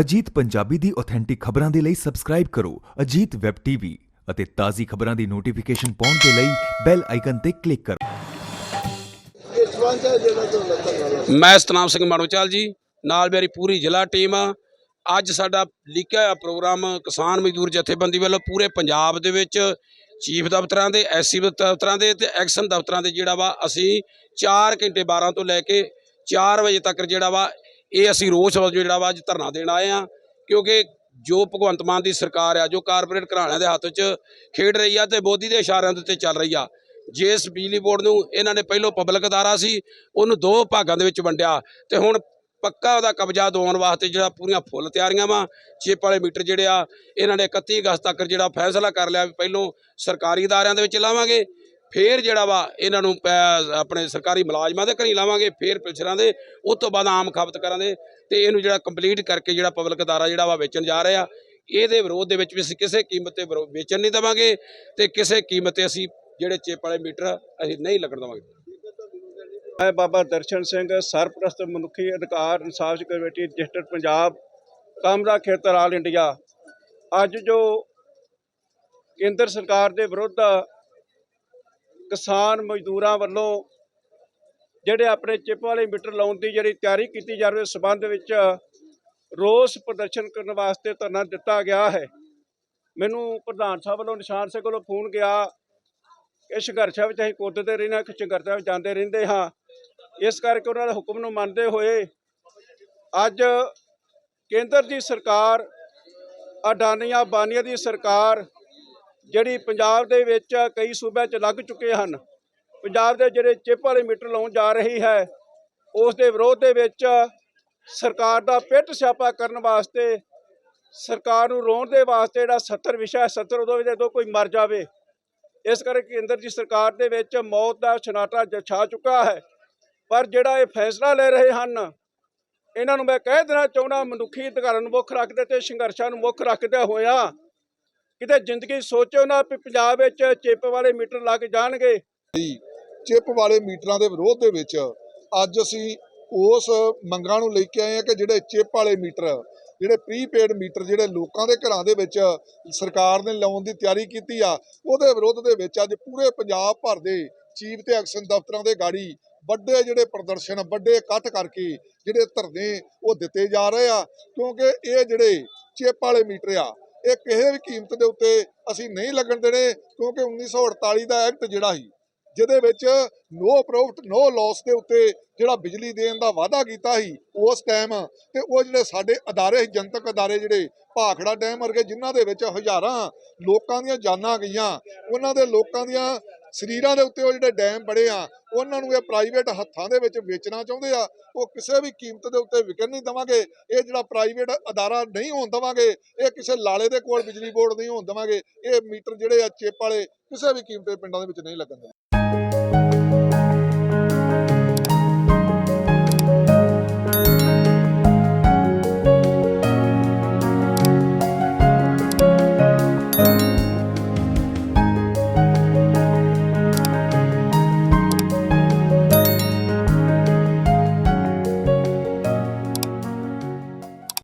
ਅਜੀਤ ਪੰਜਾਬੀ ਦੀ authentic ਖਬਰਾਂ ਦੇ ਲਈ ਸਬਸਕ੍ਰਾਈਬ ਕਰੋ ਅਜੀਤ ਵੈਬ ਟੀਵੀ ਅਤੇ ਤਾਜ਼ੀ ਖਬਰਾਂ ਦੀ ਨੋਟੀਫਿਕੇਸ਼ਨ ਪਾਉਣ ਦੇ ਲਈ ਬੈਲ ਆਈਕਨ ਤੇ ਕਲਿੱਕ ਕਰੋ। ਮੈਂ ਸਤਨਾਮ ਸਿੰਘ ਮਾਣੋਚਾਲ ਜੀ, ਨਾਲ ਮੇਰੀ ਪੂਰੀ ਜ਼ਿਲ੍ਹਾ ਟੀਮ ਆ। ਅੱਜ ਸਾਡਾ ਲਿਖਿਆ ਹੋਇਆ ਪ੍ਰੋਗਰਾਮ ਕਿਸਾਨ ਮਜ਼ਦੂਰ ਜਥੇਬੰਦੀ ਵੱਲੋਂ ਪੂਰੇ ਪੰਜਾਬ ਦੇ ਵਿੱਚ ਚੀਫ ਦਫ਼ਤਰਾਂ ਦੇ ਐਸਸੀ ਦਫ਼ਤਰਾਂ ਦੇ ਤੇ ਐਕਸ਼ਨ ਦਫ਼ਤਰਾਂ ਦੇ ਜਿਹੜਾ ਵਾ, ਅਸੀਂ 4 ਘੰਟੇ 12 ਤੋਂ ਲੈ ਕੇ 4 ਵਜੇ ਤੱਕ ਜਿਹੜਾ ਵਾ ਇਹ ਅਸੀਂ ਰੋਸ ਜਿਹੜਾ ਵਾ ਅੱਜ ਧਰਨਾ ਦੇਣ ਆਏ ਆ ਕਿਉਂਕਿ ਜੋ ਭਗਵੰਤ ਮਾਨ ਦੀ ਸਰਕਾਰ ਆ, ਜੋ ਕਾਰਪੋਰੇਟ ਘਰਾਣਿਆਂ ਦੇ ਹੱਥ 'ਚ ਖੇਡ ਰਹੀ ਆ ਤੇ ਮੋਦੀ ਦੇ ਇਸ਼ਾਰਿਆਂ ਦੇ ਉੱਤੇ ਚੱਲ ਰਹੀ ਆ, ਜਿਸ ਬਿਜਲੀ ਬੋਰਡ ਨੂੰ ਇਹਨਾਂ ਨੇ ਪਹਿਲੋਂ ਪਬਲਿਕ ਅਦਾਰਾ ਸੀ, ਉਹਨੂੰ ਦੋ ਭਾਗਾਂ ਦੇ ਵਿੱਚ ਵੰਡਿਆ ਤੇ ਹੁਣ ਪੱਕਾ ਉਹਦਾ ਕਬਜ਼ਾ ਦਿਵਾਉਣ ਵਾਸਤੇ ਜਿਹੜਾ ਪੂਰੀਆਂ ਫੁੱਲ ਤਿਆਰੀਆਂ ਵਾ, ਚਿੱਪ ਵਾਲੇ ਮੀਟਰ ਜਿਹੜੇ ਆ, ਇਹਨਾਂ ਨੇ 31 ਅਗਸਤ ਤੱਕ ਜਿਹੜਾ ਫੈਸਲਾ ਕਰ ਲਿਆ ਵੀ ਪਹਿਲੋਂ ਸਰਕਾਰੀ ਅਦਾਰਿਆਂ ਦੇ ਵਿੱਚ ਲਾਵਾਂਗੇ ਫੇਰ ਜਿਹੜਾ ਵਾ ਇਹਨਾਂ ਨੂੰ ਪੈ- ਆਪਣੇ ਸਰਕਾਰੀ ਮੁਲਾਜ਼ਮਾਂ ਦੇ ਘਰੀ ਲਾਵਾਂਗੇ, ਫੇਰ ਪਿਲਸਰਾਂ ਦੇ, ਉਸ ਤੋਂ ਬਾਅਦ ਆਮ ਖਪਤਕਾਰਾਂ ਦੇ ਤੇ ਇਹਨੂੰ ਜਿਹੜਾ ਕੰਪਲੀਟ ਕਰਕੇ ਜਿਹੜਾ ਪਬਲਿਕ ਅਦਾਰਾ ਜਿਹੜਾ ਵਾ ਵੇਚਣ ਜਾ ਰਿਹਾ, ਇਹਦੇ ਵਿਰੋਧ ਦੇ ਵਿੱਚ ਵੀ ਅਸੀਂ ਕਿਸੇ ਕੀਮਤ ਤੇ ਵਿਰੋ- ਵੇਚਣ ਨਹੀਂ ਦੇਵਾਂਗੇ ਤੇ ਕਿਸੇ ਕੀਮਤ ਤੇ ਅਸੀਂ ਜਿਹੜੇ ਚੇਪ ਵਾਲੇ ਮੀਟਰ ਅਸੀਂ ਨਹੀਂ ਲੱਗਣ ਦੇਵਾਂਗੇ। ਮੈਂ ਬਾਬਾ ਦਰਸ਼ਨ ਸਿੰਘ, ਸਰਪ੍ਰਸਤ ਮਨੁੱਖੀ ਅਧਿਕਾਰ ਇਨਸਾਫ ਕਮੇਟੀ, ਡਿਸਟ੍ਰਿਕਟ ਪੰਜਾਬ, ਕਾਮਰਾ ਖੇਤਰ ਆਲ ਇੰਡੀਆ। ਅੱਜ ਜੋ ਕੇਂਦਰ ਸਰਕਾਰ ਦੇ ਵਿਰੁੱਧ ਕਿਸਾਨ ਮਜ਼ਦੂਰਾਂ ਵੱਲੋਂ ਜਿਹੜੇ ਆਪਣੇ ਚਿੱਪ ਵਾਲੇ ਮੀਟਰ ਲਾਉਣ ਦੀ ਜਿਹੜੀ ਤਿਆਰੀ ਕੀਤੀ ਜਾ ਰਹੀ ਹੈ ਸਬੰਧ ਵਿੱਚ ਰੋਸ ਪ੍ਰਦਰਸ਼ਨ ਕਰਨ ਵਾਸਤੇ ਧਰਨਾ ਦਿੱਤਾ ਗਿਆ ਹੈ। ਮੈਨੂੰ ਪ੍ਰਧਾਨ ਸਾਹਿਬ ਵੱਲੋਂ ਨਿਸ਼ਾਨ ਸਿੰਘ ਵੱਲੋਂ ਫੋਨ ਗਿਆ। ਇਹ ਸੰਘਰਸ਼ਾਂ ਵਿੱਚ ਅਸੀਂ ਕੁੱਦਦੇ ਰਹਿੰਦੇ ਹਾਂ ਕਿ ਸੰਘਰਸ਼ਾਂ ਵਿੱਚ ਜਾਂਦੇ ਰਹਿੰਦੇ ਹਾਂ। ਇਸ ਕਰਕੇ ਉਹਨਾਂ ਦੇ ਹੁਕਮ ਨੂੰ ਮੰਨਦੇ ਹੋਏ ਅੱਜ ਕੇਂਦਰ ਦੀ ਸਰਕਾਰ ਅਡਾਨੀਆਂ ਬਾਨੀਆਂ ਦੀ ਸਰਕਾਰ ਜਿਹੜੀ ਪੰਜਾਬ ਦੇ ਵਿੱਚ ਕਈ ਸੂਬਿਆਂ 'ਚ ਲੱਗ ਚੁੱਕੇ ਹਨ, ਪੰਜਾਬ ਦੇ ਜਿਹੜੇ ਚਿੱਪ ਵਾਲੇ ਮੀਟਰ ਲਾਉਣ ਜਾ ਰਹੀ ਹੈ, ਉਸ ਦੇ ਵਿਰੋਧ ਦੇ ਵਿੱਚ ਸਰਕਾਰ ਦਾ ਪਿੱਟ ਸਿਆਪਾ ਕਰਨ ਵਾਸਤੇ, ਸਰਕਾਰ ਨੂੰ ਰੋਣ ਦੇ ਵਾਸਤੇ ਜਿਹੜਾ 70 ਵਿਸ਼ਾ 70 ਉਦੋਂ ਵੀ ਜਦੋਂ ਕੋਈ ਮਰ ਜਾਵੇ, ਇਸ ਕਰਕੇ ਕੇਂਦਰ ਦੀ ਸਰਕਾਰ ਦੇ ਵਿੱਚ ਮੌਤ ਦਾ ਛਨਾਟਾ ਜ- ਛਾ ਚੁੱਕਾ ਹੈ। ਪਰ ਜਿਹੜਾ ਇਹ ਫੈਸਲਾ ਲੈ ਰਹੇ ਹਨ, ਇਹਨਾਂ ਨੂੰ ਮੈਂ ਕਹਿ ਦੇਣਾ ਚਾਹੁੰਦਾ, ਮਨੁੱਖੀ ਅਧਿਕਾਰਾਂ ਨੂੰ ਮੁੱਖ ਰੱਖਦੇ ਤੇ ਸੰਘਰਸ਼ਾਂ ਨੂੰ ਮੁੱਖ ਰੱਖਦੇ ਹੋਇਆ ਕਿਤੇ ਜ਼ਿੰਦਗੀ ਸੋਚੋ ਨਾ ਵੀ ਪੰਜਾਬ ਵਿੱਚ ਚਿੱਪ ਵਾਲੇ ਮੀਟਰ ਲੱਗ ਜਾਣਗੇ। ਚਿੱਪ ਵਾਲੇ ਮੀਟਰਾਂ ਦੇ ਵਿਰੋਧ ਦੇ ਵਿੱਚ ਅੱਜ ਅਸੀਂ ਉਸ ਮੰਗਾਂ ਨੂੰ ਲੈ ਕੇ ਆਏ ਹਾਂ ਕਿ ਜਿਹੜੇ ਚਿੱਪ ਵਾਲੇ ਮੀਟਰ, ਜਿਹੜੇ ਪ੍ਰੀਪੇਡ ਮੀਟਰ, ਜਿਹੜੇ ਲੋਕਾਂ ਦੇ ਘਰਾਂ ਦੇ ਵਿੱਚ ਸਰਕਾਰ ਨੇ ਲਾਉਣ ਦੀ ਤਿਆਰੀ ਕੀਤੀ ਆ, ਉਹਦੇ ਵਿਰੋਧ ਦੇ ਵਿੱਚ ਅੱਜ ਪੂਰੇ ਪੰਜਾਬ ਭਰ ਦੇ ਚੀਫ ਤੇ ਐਕਸ਼ਨ ਦਫ਼ਤਰਾਂ ਦੇ ਗਾੜੀ ਵੱਡੇ ਜਿਹੜੇ ਪ੍ਰਦਰਸ਼ਨ, ਵੱਡੇ ਇਕੱਠ ਕਰਕੇ ਜਿਹੜੇ ਧਰਨੇ ਉਹ ਦਿੱਤੇ ਜਾ ਰਹੇ ਆ, ਕਿਉਂਕਿ ਇਹ ਜਿਹੜੇ ਚਿੱਪ ਵਾਲੇ ਮੀਟਰ ਆ ਇਹ ਕਿਸੇ ਵੀ ਕੀਮਤ ਦੇ ਉੱਤੇ ਅਸੀਂ ਨਹੀਂ ਲੱਗਣ ਦੇਣੇ ਕਿਉਂਕਿ 1948 ਦਾ ਐਕਟ ਜਿਹੜਾ ਸੀ ਜਿਹਦੇ ਵਿੱਚ ਨੋ ਪ੍ਰੋਫਿਟ ਨੋ ਲਾਸ ਦੇ ਉੱਤੇ ਜਿਹੜਾ ਬਿਜਲੀ ਦੇਣ ਦਾ ਵਾਅਦਾ ਕੀਤਾ ਸੀ ਉਸ ਟਾਈਮ ਤੇ ਉਹ ਜਿਹੜੇ ਸਾਡੇ ਅਦਾਰੇ ਸੀ, ਜਨਤਕ ਅਦਾਰੇ ਜਿਹੜੇ ਭਾਖੜਾ ਡੈਮ ਵਰਗੇ ਜਿਨ੍ਹਾਂ ਦੇ ਵਿੱਚ ਹਜ਼ਾਰਾਂ ਲੋਕਾਂ ਦੀਆਂ ਜਾਨਾਂ ਗਈਆਂ ਉਹਨਾਂ ਦੇ ਲੋਕਾਂ ਦੀਆਂ ਸਰੀਰਾਂ ਦੇ ਉੱਤੇ ਉਹ ਜਿਹੜੇ ਡੈਮ ਬੜੇ ਆ, ਉਹਨਾਂ ਨੂੰ ਇਹ ਪ੍ਰਾਈਵੇਟ ਹੱਥਾਂ ਦੇ ਵਿੱਚ ਵੇਚਣਾ ਚਾਹੁੰਦੇ ਆ। ਉਹ ਕਿਸੇ ਵੀ ਕੀਮਤ ਦੇ ਉੱਤੇ ਵਿਕਣ ਨਹੀਂ ਦਵਾਂਗੇ। ਇਹ ਜਿਹੜਾ ਪ੍ਰਾਈਵੇਟ ਅਦਾਰਾ ਨਹੀਂ ਹੋਣ ਦਵਾਂਗੇ, ਇਹ ਕਿਸੇ ਲਾਲੇ ਦੇ ਕੋਲ ਬਿਜਲੀ ਬੋਰਡ ਨਹੀਂ ਹੋਣ ਦਵਾਂਗੇ। ਇਹ ਮੀਟਰ ਜਿਹੜੇ ਆ ਚੇਪ ਵਾਲੇ ਕਿਸੇ ਵੀ ਕੀਮਤ ਦੇ ਪਿੰਡਾਂ ਦੇ ਵਿੱਚ ਨਹੀਂ ਲੱਗਣ ਦੇਣੇ